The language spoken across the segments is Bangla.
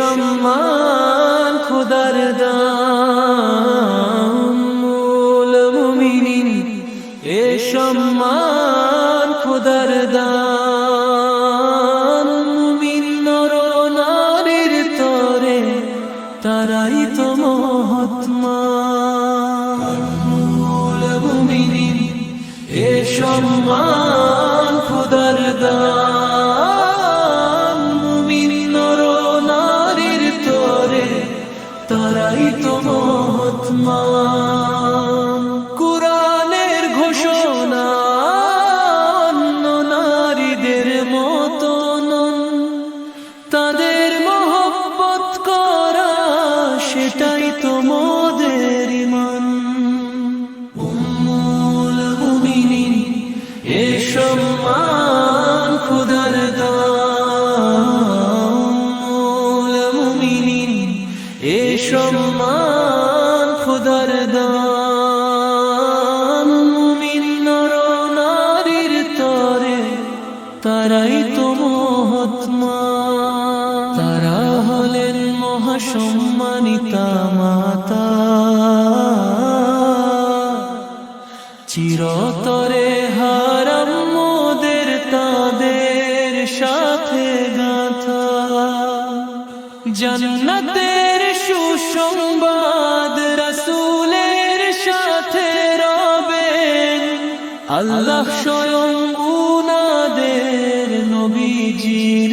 সম্মান, খুদার দাম, মূল মুমিনিন, এ সম্মান, খুদার দাম নর নারীর তরে, তারাই তো মহাত্মা। মুমিনিন, এ সম্মান তারাই মহাসম্মানিতা মাতা। চিরতরে হারাম মোদের তাদের সাথে গাথা। জান্নাতের সুসংবাদ রসুলের সাথে রবেন। আল্লাহ স্বয়ং উনাদের নবীজির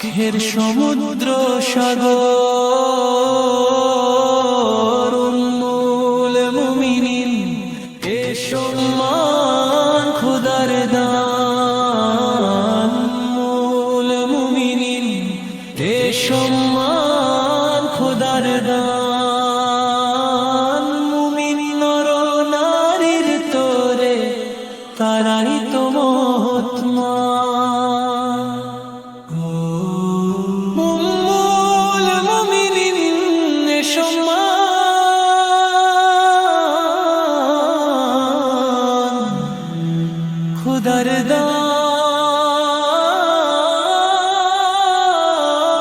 ফিখের সমুদ্র সাগর উন্মূল মুমিনিন এ সম্মান খুদার দান। মূল মুমিনিন এ সম্মান খুদার দান। মুমিন নর নারীর তোরে, তারাই তো মহাত্মা খুদার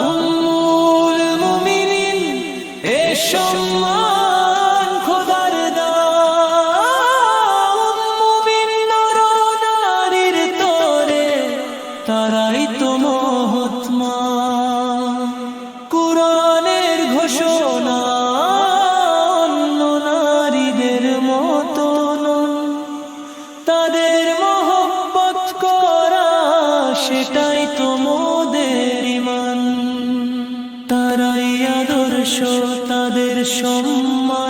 উম্মুল এ সম্মান সেটাই তোমাদের ইমান তারাই আদর্শ তাদের সম্মান।